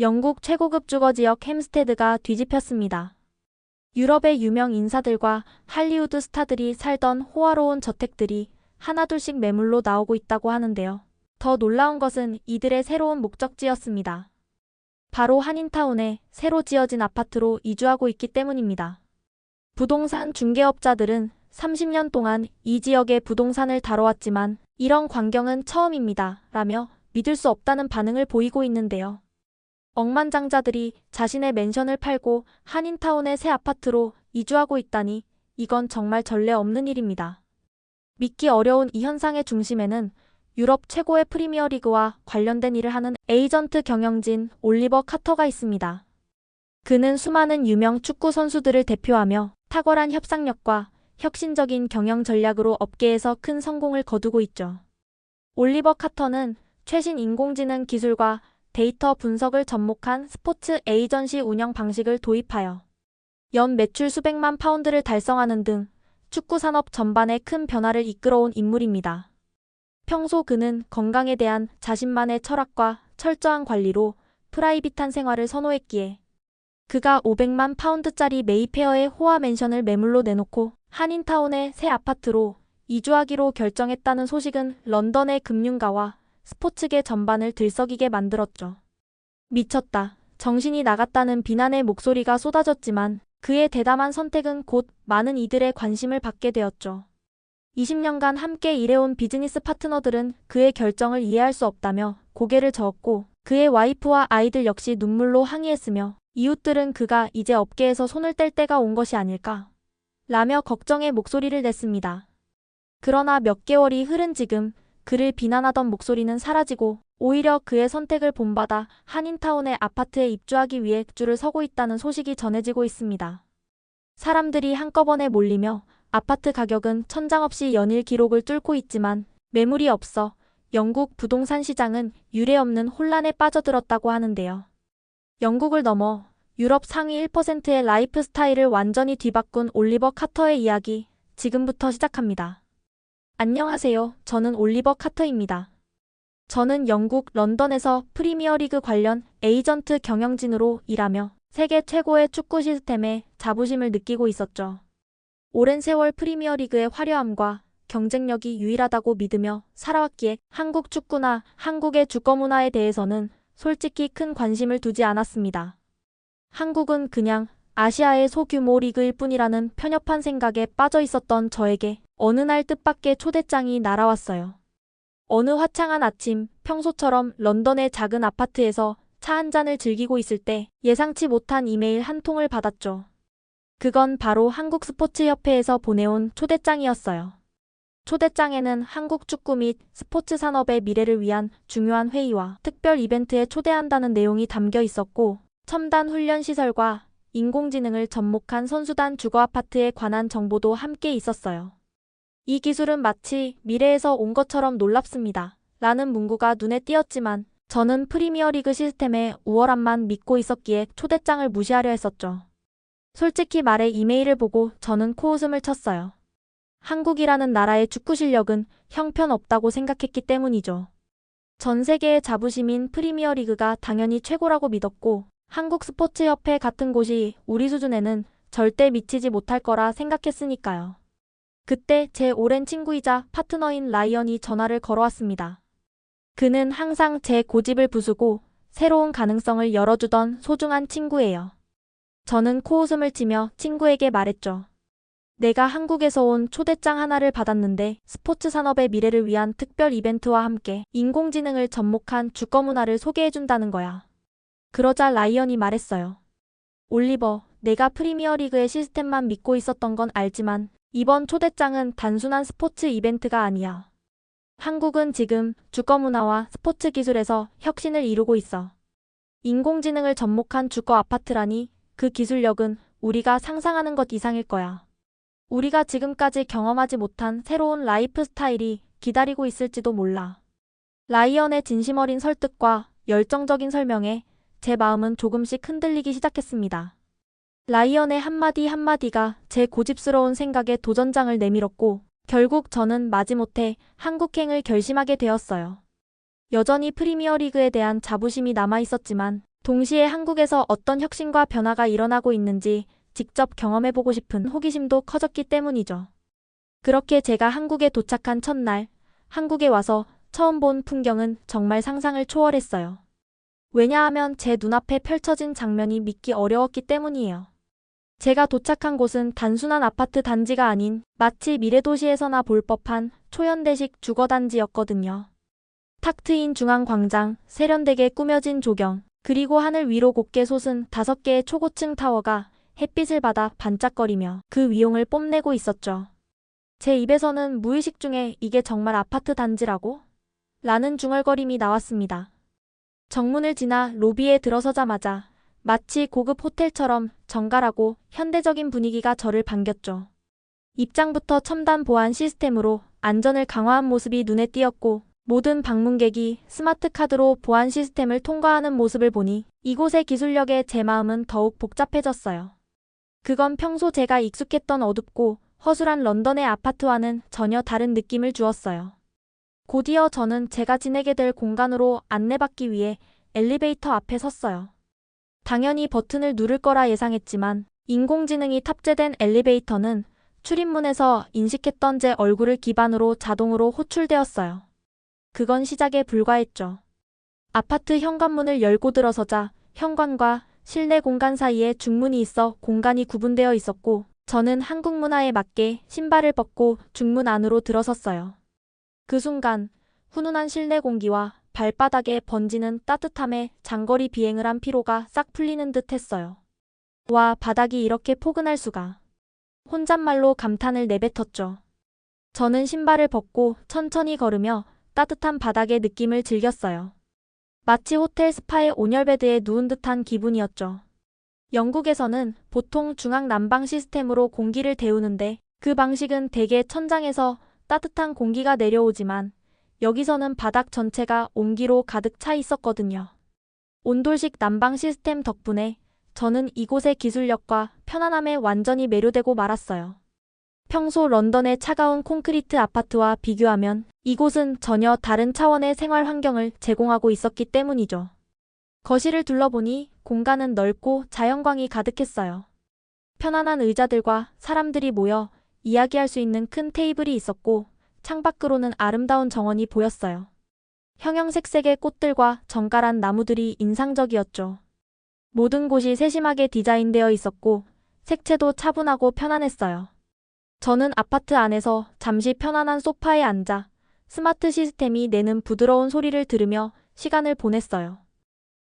영국 최고급 주거 지역 햄스테드가 뒤집혔습니다. 유럽의 유명 인사들과 할리우드 스타들이 살던 호화로운 저택들이 하나둘씩 매물로 나오고 있다고 하는데요. 더 놀라운 것은 이들의 새로운 목적지였습니다. 바로 한인타운에 새로 지어진 아파트로 이주하고 있기 때문입니다. 부동산 중개업자들은 30년 동안 이 지역의 부동산을 다뤄왔지만 이런 광경은 처음입니다. 라며 믿을 수 없다는 반응을 보이고 있는데요. 억만장자들이 자신의 맨션을 팔고 한인타운의 새 아파트로 이주하고 있다니 이건 정말 전례 없는 일입니다. 믿기 어려운 이 현상의 중심에는 유럽 최고의 프리미어리그와 관련된 일을 하는 에이전트 경영진 올리버 카터가 있습니다. 그는 수많은 유명 축구 선수들을 대표하며 탁월한 협상력과 혁신적인 경영 전략으로 업계에서 큰 성공을 거두고 있죠. 올리버 카터는 최신 인공지능 기술과 데이터 분석을 접목한 스포츠 에이전시 운영 방식을 도입하여 연 매출 수백만 파운드를 달성하는 등 축구 산업 전반에 큰 변화를 이끌어온 인물입니다. 평소 그는 건강에 대한 자신만의 철학과 철저한 관리로 프라이빗한 생활을 선호했기에 그가 500만 파운드짜리 메이페어의 호화 맨션을 매물로 내놓고 한인타운의 새 아파트로 이주하기로 결정했다는 소식은 런던의 금융가와 스포츠계 전반을 들썩이게 만들었죠. 미쳤다. 정신이 나갔다는 비난의 목소리가 쏟아졌지만 그의 대담한 선택은 곧 많은 이들의 관심을 받게 되었죠. 20년간 함께 일해온 비즈니스 파트너들은 그의 결정을 이해할 수 없다며 고개를 저었고 그의 와이프와 아이들 역시 눈물로 항의했으며 이웃들은 그가 이제 업계에서 손을 뗄 때가 온 것이 아닐까 라며 걱정의 목소리를 냈습니다. 그러나 몇 개월이 흐른 지금 그를 비난하던 목소리는 사라지고 오히려 그의 선택을 본받아 한인타운의 아파트에 입주하기 위해 줄을 서고 있다는 소식이 전해지고 있습니다. 사람들이 한꺼번에 몰리며 아파트 가격은 천장 없이 연일 기록을 뚫고 있지만 매물이 없어 영국 부동산 시장은 유례없는 혼란에 빠져들었다고 하는데요. 영국을 넘어 유럽 상위 1%의 라이프 스타일을 완전히 뒤바꾼 올리버 카터의 이야기 지금부터 시작합니다. 안녕하세요. 저는 올리버 카터입니다. 저는 영국 런던에서 프리미어리그 관련 에이전트 경영진으로 일하며 세계 최고의 축구 시스템에 자부심을 느끼고 있었죠. 오랜 세월 프리미어리그의 화려함과 경쟁력이 유일하다고 믿으며 살아왔기에 한국 축구나 한국의 주거 문화에 대해서는 솔직히 큰 관심을 두지 않았습니다. 한국은 그냥 아시아의 소규모 리그일 뿐이라는 편협한 생각에 빠져 있었던 저에게 어느 날 뜻밖의 초대장이 날아왔어요. 어느 화창한 아침 평소처럼 런던의 작은 아파트에서 차 한 잔을 즐기고 있을 때 예상치 못한 이메일 한 통을 받았죠. 그건 바로 한국 스포츠협회에서 보내온 초대장이었어요. 초대장에는 한국 축구 및 스포츠 산업의 미래를 위한 중요한 회의와 특별 이벤트에 초대한다는 내용이 담겨 있었고, 첨단 훈련 시설과 인공지능을 접목한 선수단 주거 아파트에 관한 정보도 함께 있었어요. 이 기술은 마치 미래에서 온 것처럼 놀랍습니다. 라는 문구가 눈에 띄었지만 저는 프리미어리그 시스템의 우월함만 믿고 있었기에 초대장을 무시하려 했었죠. 솔직히 말해 이메일을 보고 저는 코웃음을 쳤어요. 한국이라는 나라의 축구 실력은 형편없다고 생각했기 때문이죠. 전 세계의 자부심인 프리미어리그가 당연히 최고라고 믿었고 한국 스포츠협회 같은 곳이 우리 수준에는 절대 미치지 못할 거라 생각했으니까요. 그때 제 오랜 친구이자 파트너인 라이언이 전화를 걸어왔습니다. 그는 항상 제 고집을 부수고 새로운 가능성을 열어주던 소중한 친구예요. 저는 코웃음을 치며 친구에게 말했죠. 내가 한국에서 온 초대장 하나를 받았는데 스포츠 산업의 미래를 위한 특별 이벤트와 함께 인공지능을 접목한 주거 문화를 소개해준다는 거야. 그러자 라이언이 말했어요. 올리버, 내가 프리미어리그의 시스템만 믿고 있었던 건 알지만 이번 초대장은 단순한 스포츠 이벤트가 아니야. 한국은 지금 주거 문화와 스포츠 기술에서 혁신을 이루고 있어. 인공지능을 접목한 주거 아파트라니 그 기술력은 우리가 상상하는 것 이상일 거야. 우리가 지금까지 경험하지 못한 새로운 라이프 스타일이 기다리고 있을지도 몰라. 라이언의 진심 어린 설득과 열정적인 설명에 제 마음은 조금씩 흔들리기 시작했습니다. 라이언의 한마디 한마디가 제 고집스러운 생각에 도전장을 내밀었고 결국 저는 마지못해 한국행을 결심하게 되었어요. 여전히 프리미어리그에 대한 자부심이 남아 있었지만 동시에 한국에서 어떤 혁신과 변화가 일어나고 있는지 직접 경험해보고 싶은 호기심도 커졌기 때문이죠. 그렇게 제가 한국에 도착한 첫날, 한국에 와서 처음 본 풍경은 정말 상상을 초월했어요. 왜냐하면 제 눈앞에 펼쳐진 장면이 믿기 어려웠기 때문이에요. 제가 도착한 곳은 단순한 아파트 단지가 아닌 마치 미래도시에서나 볼 법한 초현대식 주거단지였거든요. 탁 트인 중앙광장, 세련되게 꾸며진 조경, 그리고 하늘 위로 곱게 솟은 다섯 개의 초고층 타워가 햇빛을 받아 반짝거리며 그 위용을 뽐내고 있었죠. 제 입에서는 무의식 중에 이게 정말 아파트 단지라고? 라는 중얼거림이 나왔습니다. 정문을 지나 로비에 들어서자마자 마치 고급 호텔처럼 정갈하고 현대적인 분위기가 저를 반겼죠. 입장부터 첨단 보안 시스템으로 안전을 강화한 모습이 눈에 띄었고 모든 방문객이 스마트 카드로 보안 시스템을 통과하는 모습을 보니 이곳의 기술력에 제 마음은 더욱 복잡해졌어요. 그건 평소 제가 익숙했던 어둡고 허술한 런던의 아파트와는 전혀 다른 느낌을 주었어요. 곧이어 저는 제가 지내게 될 공간으로 안내받기 위해 엘리베이터 앞에 섰어요. 당연히 버튼을 누를 거라 예상했지만 인공지능이 탑재된 엘리베이터는 출입문에서 인식했던 제 얼굴을 기반으로 자동으로 호출되었어요. 그건 시작에 불과했죠. 아파트 현관문을 열고 들어서자 현관과 실내 공간 사이에 중문이 있어 공간이 구분되어 있었고 저는 한국 문화에 맞게 신발을 벗고 중문 안으로 들어섰어요. 그 순간 훈훈한 실내 공기와 발바닥에 번지는 따뜻함에 장거리 비행을 한 피로가 싹 풀리는 듯 했어요. 와, 바닥이 이렇게 포근할 수가. 혼잣말로 감탄을 내뱉었죠. 저는 신발을 벗고 천천히 걸으며 따뜻한 바닥의 느낌을 즐겼어요. 마치 호텔 스파의 온열베드에 누운 듯한 기분이었죠. 영국에서는 보통 중앙 난방 시스템으로 공기를 데우는데 그 방식은 대개 천장에서 따뜻한 공기가 내려오지만 여기서는 바닥 전체가 온기로 가득 차 있었거든요. 온돌식 난방 시스템 덕분에 저는 이곳의 기술력과 편안함에 완전히 매료되고 말았어요. 평소 런던의 차가운 콘크리트 아파트와 비교하면 이곳은 전혀 다른 차원의 생활 환경을 제공하고 있었기 때문이죠. 거실을 둘러보니 공간은 넓고 자연광이 가득했어요. 편안한 의자들과 사람들이 모여 이야기할 수 있는 큰 테이블이 있었고 창밖으로는 아름다운 정원이 보였어요. 형형색색의 꽃들과 정갈한 나무들이 인상적이었죠. 모든 곳이 세심하게 디자인되어 있었고 색채도 차분하고 편안했어요. 저는 아파트 안에서 잠시 편안한 소파에 앉아 스마트 시스템이 내는 부드러운 소리를 들으며 시간을 보냈어요.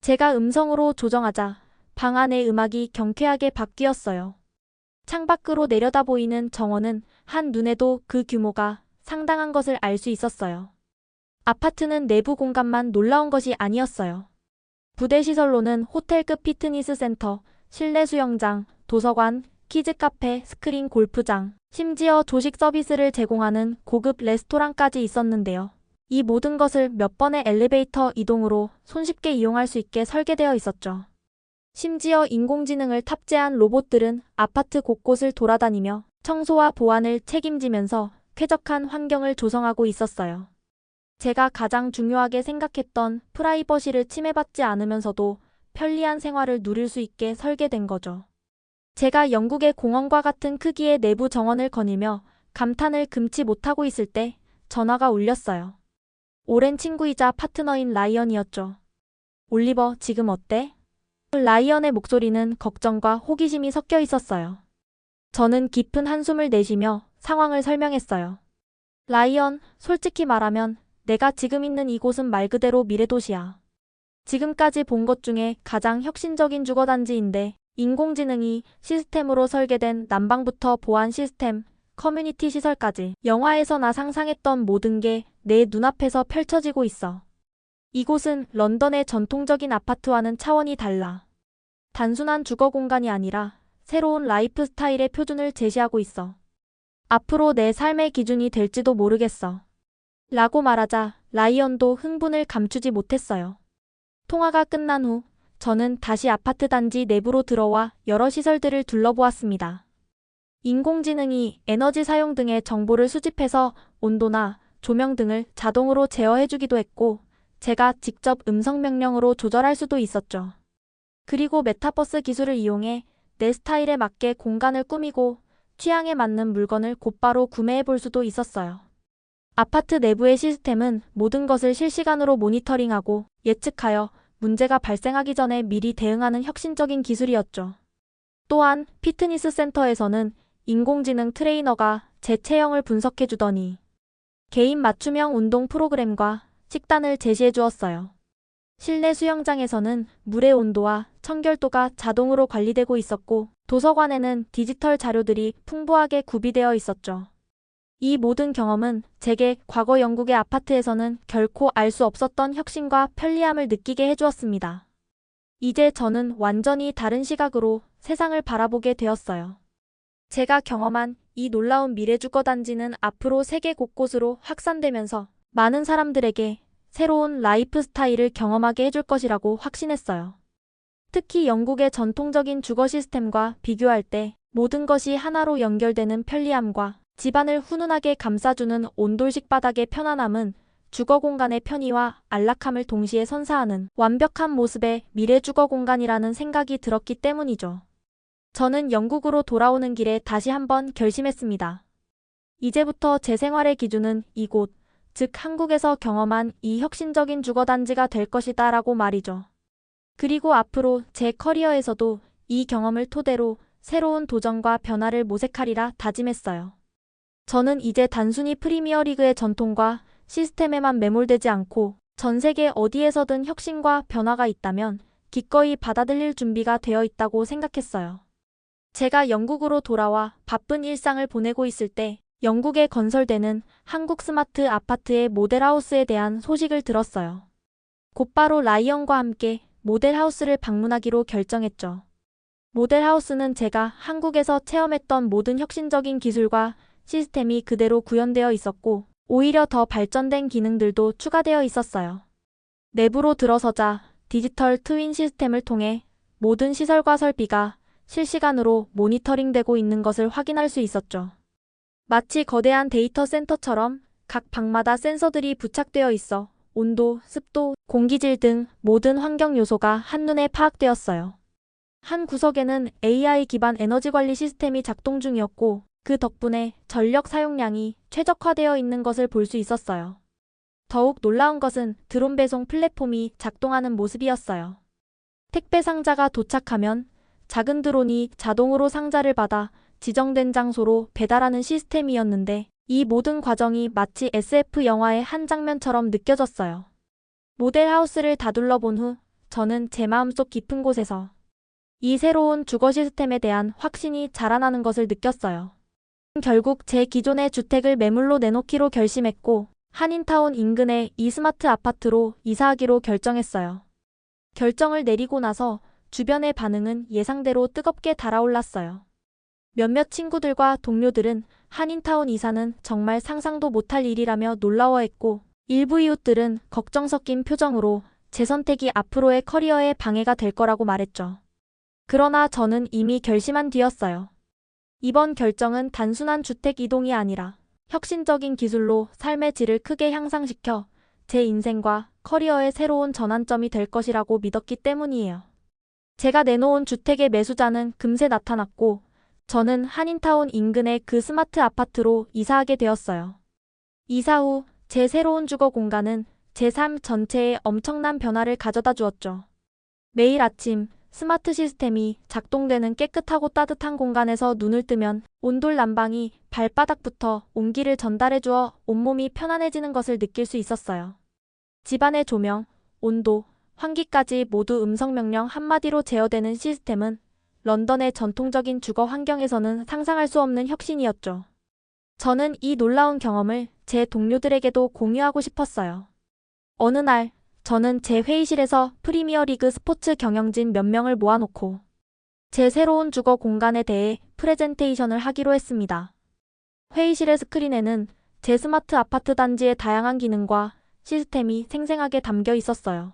제가 음성으로 조정하자 방 안의 음악이 경쾌하게 바뀌었어요. 창밖으로 내려다 보이는 정원은 한 눈에도 그 규모가 상당한 것을 알 수 있었어요. 아파트는 내부 공간만 놀라운 것이 아니었어요. 부대 시설로는 호텔급 피트니스 센터, 실내 수영장, 도서관, 키즈 카페, 스크린 골프장, 심지어 조식 서비스를 제공하는 고급 레스토랑까지 있었는데요. 이 모든 것을 몇 번의 엘리베이터 이동으로 손쉽게 이용할 수 있게 설계되어 있었죠. 심지어 인공지능을 탑재한 로봇들은 아파트 곳곳을 돌아다니며 청소와 보안을 책임지면서 쾌적한 환경을 조성하고 있었어요. 제가 가장 중요하게 생각했던 프라이버시를 침해받지 않으면서도 편리한 생활을 누릴 수 있게 설계된 거죠. 제가 영국의 공원과 같은 크기의 내부 정원을 거닐며 감탄을 금치 못하고 있을 때 전화가 울렸어요. 오랜 친구이자 파트너인 라이언이었죠. 올리버, 지금 어때? 라이언의 목소리는 걱정과 호기심이 섞여 있었어요. 저는 깊은 한숨을 내쉬며 상황을 설명했어요. 라이언, 솔직히 말하면 내가 지금 있는 이곳은 말 그대로 미래도시야. 지금까지 본 것 중에 가장 혁신적인 주거단지인데 인공지능이 시스템으로 설계된 난방부터 보안 시스템, 커뮤니티 시설까지 영화에서나 상상했던 모든 게 내 눈앞에서 펼쳐지고 있어. 이곳은 런던의 전통적인 아파트와는 차원이 달라. 단순한 주거 공간이 아니라 새로운 라이프 스타일의 표준을 제시하고 있어. 앞으로 내 삶의 기준이 될지도 모르겠어. 라고 말하자 라이언도 흥분을 감추지 못했어요. 통화가 끝난 후 저는 다시 아파트 단지 내부로 들어와 여러 시설들을 둘러보았습니다. 인공지능이 에너지 사용 등의 정보를 수집해서 온도나 조명 등을 자동으로 제어해주기도 했고, 제가 직접 음성 명령으로 조절할 수도 있었죠. 그리고 메타버스 기술을 이용해 내 스타일에 맞게 공간을 꾸미고 취향에 맞는 물건을 곧바로 구매해 볼 수도 있었어요. 아파트 내부의 시스템은 모든 것을 실시간으로 모니터링하고 예측하여 문제가 발생하기 전에 미리 대응하는 혁신적인 기술이었죠. 또한 피트니스 센터에서는 인공지능 트레이너가 제 체형을 분석해 주더니 개인 맞춤형 운동 프로그램과 식단을 제시해 주었어요. 실내 수영장에서는 물의 온도와 청결도가 자동으로 관리되고 있었고 도서관에는 디지털 자료들이 풍부하게 구비되어 있었죠. 이 모든 경험은 제게 과거 영국의 아파트에서는 결코 알 수 없었던 혁신과 편리함을 느끼게 해주었습니다. 이제 저는 완전히 다른 시각으로 세상을 바라보게 되었어요. 제가 경험한 이 놀라운 미래 주거 단지는 앞으로 세계 곳곳으로 확산되면서 많은 사람들에게 새로운 라이프 스타일을 경험하게 해줄 것이라고 확신했어요. 특히 영국의 전통적인 주거 시스템과 비교할 때 모든 것이 하나로 연결되는 편리함과 집안을 훈훈하게 감싸주는 온돌식 바닥의 편안함은 주거 공간의 편의와 안락함을 동시에 선사하는 완벽한 모습의 미래 주거 공간이라는 생각이 들었기 때문이죠. 저는 영국으로 돌아오는 길에 다시 한번 결심했습니다. 이제부터 제 생활의 기준은 이곳, 즉 한국에서 경험한 이 혁신적인 주거단지가 될 것이다 라고 말이죠. 그리고 앞으로 제 커리어에서도 이 경험을 토대로 새로운 도전과 변화를 모색하리라 다짐했어요. 저는 이제 단순히 프리미어리그의 전통과 시스템에만 매몰되지 않고 전 세계 어디에서든 혁신과 변화가 있다면 기꺼이 받아들일 준비가 되어 있다고 생각했어요. 제가 영국으로 돌아와 바쁜 일상을 보내고 있을 때 영국에 건설되는 한국 스마트 아파트의 모델하우스에 대한 소식을 들었어요. 곧바로 라이언과 함께 모델하우스를 방문하기로 결정했죠. 모델하우스는 제가 한국에서 체험했던 모든 혁신적인 기술과 시스템이 그대로 구현되어 있었고 오히려 더 발전된 기능들도 추가되어 있었어요. 내부로 들어서자 디지털 트윈 시스템을 통해 모든 시설과 설비가 실시간으로 모니터링되고 있는 것을 확인할 수 있었죠. 마치 거대한 데이터 센터처럼 각 방마다 센서들이 부착되어 있어 온도, 습도, 공기질 등 모든 환경 요소가 한눈에 파악되었어요. 한 구석에는 AI 기반 에너지 관리 시스템이 작동 중이었고 그 덕분에 전력 사용량이 최적화되어 있는 것을 볼 수 있었어요. 더욱 놀라운 것은 드론 배송 플랫폼이 작동하는 모습이었어요. 택배 상자가 도착하면 작은 드론이 자동으로 상자를 받아 지정된 장소로 배달하는 시스템이었는데 이 모든 과정이 마치 SF 영화의 한 장면처럼 느껴졌어요. 모델하우스를 다 둘러 본 후 저는 제 마음속 깊은 곳에서 이 새로운 주거 시스템에 대한 확신이 자라나는 것을 느꼈어요. 결국 제 기존의 주택을 매물로 내놓기로 결심했고 한인타운 인근의 이 스마트 아파트로 이사하기로 결정했어요. 결정을 내리고 나서 주변의 반응은 예상대로 뜨겁게 달아올랐어요. 몇몇 친구들과 동료들은 한인타운 이사는 정말 상상도 못할 일이라며 놀라워했고 일부 이웃들은 걱정 섞인 표정으로 제 선택이 앞으로의 커리어에 방해가 될 거라고 말했죠. 그러나 저는 이미 결심한 뒤였어요. 이번 결정은 단순한 주택 이동이 아니라 혁신적인 기술로 삶의 질을 크게 향상시켜 제 인생과 커리어의 새로운 전환점이 될 것이라고 믿었기 때문이에요. 제가 내놓은 주택의 매수자는 금세 나타났고 저는 한인타운 인근의 그 스마트 아파트로 이사하게 되었어요. 이사 후 제 새로운 주거 공간은 제 삶 전체에 엄청난 변화를 가져다 주었죠. 매일 아침 스마트 시스템이 작동되는 깨끗하고 따뜻한 공간에서 눈을 뜨면 온돌 난방이 발바닥부터 온기를 전달해 주어 온몸이 편안해지는 것을 느낄 수 있었어요. 집안의 조명, 온도, 환기까지 모두 음성 명령 한마디로 제어되는 시스템은 런던의 전통적인 주거 환경에서는 상상할 수 없는 혁신이었죠. 저는 이 놀라운 경험을 제 동료들에게도 공유하고 싶었어요. 어느 날, 저는 제 회의실에서 프리미어 리그 스포츠 경영진 몇 명을 모아놓고 제 새로운 주거 공간에 대해 프레젠테이션을 하기로 했습니다. 회의실의 스크린에는 제 스마트 아파트 단지의 다양한 기능과 시스템이 생생하게 담겨 있었어요.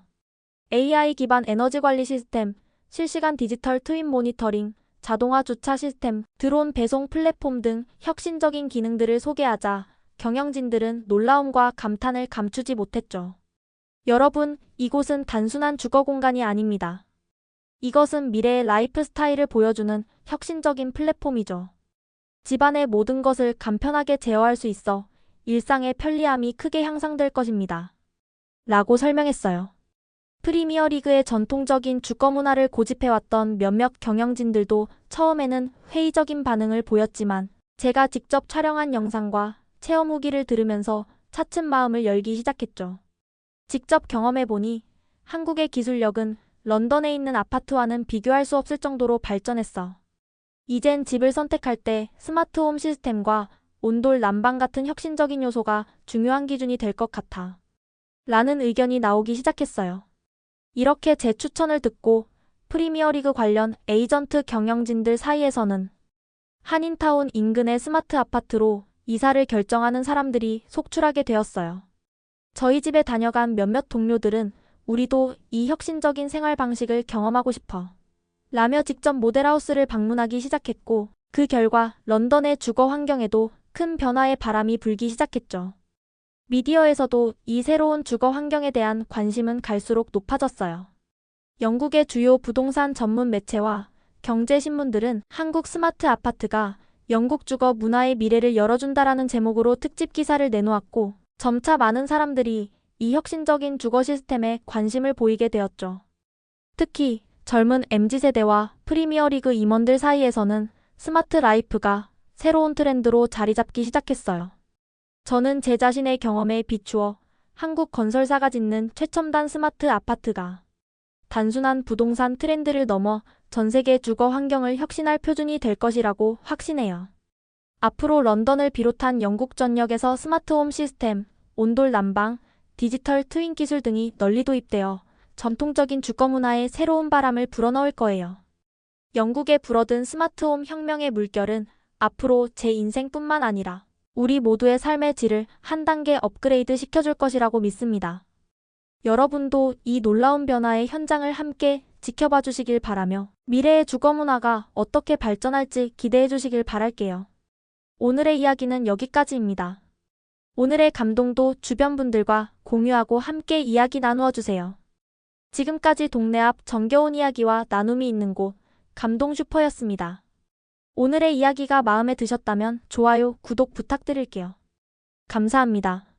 AI 기반 에너지 관리 시스템, 실시간 디지털 트윈 모니터링, 자동화 주차 시스템, 드론 배송 플랫폼 등 혁신적인 기능들을 소개하자 경영진들은 놀라움과 감탄을 감추지 못했죠. 여러분, 이곳은 단순한 주거 공간이 아닙니다. 이것은 미래의 라이프 스타일을 보여주는 혁신적인 플랫폼이죠. 집안의 모든 것을 간편하게 제어할 수 있어 일상의 편리함이 크게 향상될 것입니다. 라고 설명했어요. 프리미어 리그의 전통적인 주거 문화를 고집해왔던 몇몇 경영진들도 처음에는 회의적인 반응을 보였지만 제가 직접 촬영한 영상과 체험 후기를 들으면서 차츰 마음을 열기 시작했죠. 직접 경험해보니 한국의 기술력은 런던에 있는 아파트와는 비교할 수 없을 정도로 발전했어. 이젠 집을 선택할 때 스마트홈 시스템과 온돌 난방 같은 혁신적인 요소가 중요한 기준이 될 것 같아. 라는 의견이 나오기 시작했어요. 이렇게 제 추천을 듣고 프리미어리그 관련 에이전트 경영진들 사이에서는 한인타운 인근의 스마트 아파트로 이사를 결정하는 사람들이 속출하게 되었어요. 저희 집에 다녀간 몇몇 동료들은 우리도 이 혁신적인 생활 방식을 경험하고 싶어. 라며 직접 모델하우스를 방문하기 시작했고 그 결과 런던의 주거 환경에도 큰 변화의 바람이 불기 시작했죠. 미디어에서도 이 새로운 주거 환경에 대한 관심은 갈수록 높아졌어요. 영국의 주요 부동산 전문 매체와 경제신문들은 한국 스마트 아파트가 영국 주거 문화의 미래를 열어준다라는 제목으로 특집 기사를 내놓았고 점차 많은 사람들이 이 혁신적인 주거 시스템에 관심을 보이게 되었죠. 특히 젊은 MZ세대와 프리미어리그 임원들 사이에서는 스마트 라이프가 새로운 트렌드로 자리 잡기 시작했어요. 저는 제 자신의 경험에 비추어 한국 건설사가 짓는 최첨단 스마트 아파트가 단순한 부동산 트렌드를 넘어 전 세계 주거 환경을 혁신할 표준이 될 것이라고 확신해요. 앞으로 런던을 비롯한 영국 전역에서 스마트홈 시스템, 온돌 난방, 디지털 트윈 기술 등이 널리 도입되어 전통적인 주거 문화에 새로운 바람을 불어넣을 거예요. 영국에 불어든 스마트홈 혁명의 물결은 앞으로 제 인생뿐만 아니라 우리 모두의 삶의 질을 한 단계 업그레이드 시켜줄 것이라고 믿습니다. 여러분도 이 놀라운 변화의 현장을 함께 지켜봐 주시길 바라며 미래의 주거 문화가 어떻게 발전할지 기대해 주시길 바랄게요. 오늘의 이야기는 여기까지입니다. 오늘의 감동도 주변 분들과 공유하고 함께 이야기 나누어 주세요. 지금까지 동네 앞 정겨운 이야기와 나눔이 있는 곳 감동 슈퍼였습니다. 오늘의 이야기가 마음에 드셨다면 좋아요, 구독 부탁드릴게요. 감사합니다.